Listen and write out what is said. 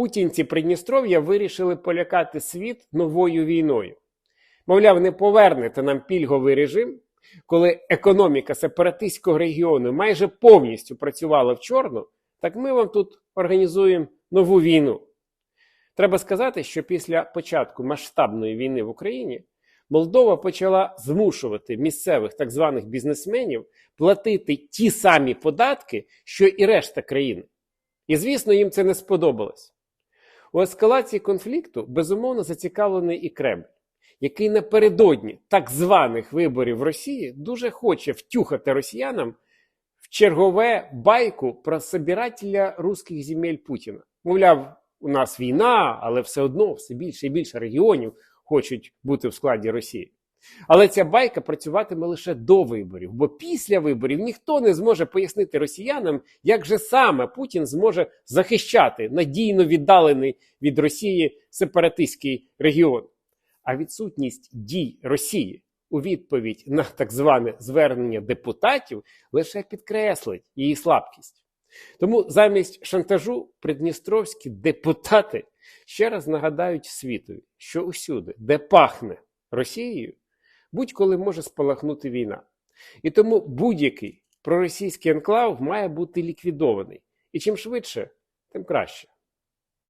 путінці Придністров'я вирішили полякати світ новою війною. Мовляв, не повернете нам пільговий режим, коли економіка сепаратистського регіону майже повністю працювала в чорну, так ми вам тут організуємо нову війну. Треба сказати, що після початку масштабної війни в Україні Молдова почала змушувати місцевих так званих бізнесменів платити ті самі податки, що і решта країни. І звісно, їм це не сподобалось. У ескалації конфлікту безумовно зацікавлений і Кремль, який напередодні так званих виборів в Росії дуже хоче втюхати росіянам в чергове байку про собирателя руських земель Путіна. Мовляв, у нас війна, але все одно все більше і більше регіонів хочуть бути в складі Росії. Але ця байка працюватиме лише до виборів, бо після виборів ніхто не зможе пояснити росіянам, як же саме Путін зможе захищати надійно віддалений від Росії сепаратистський регіон. А відсутність дій Росії у відповідь на так зване звернення депутатів лише підкреслить її слабкість. Тому замість шантажу придністровські депутати ще раз нагадають світові, що усюди, де пахне Росією, будь-коли може спалахнути війна. І тому будь-який проросійський анклав має бути ліквідований. І чим швидше, тим краще.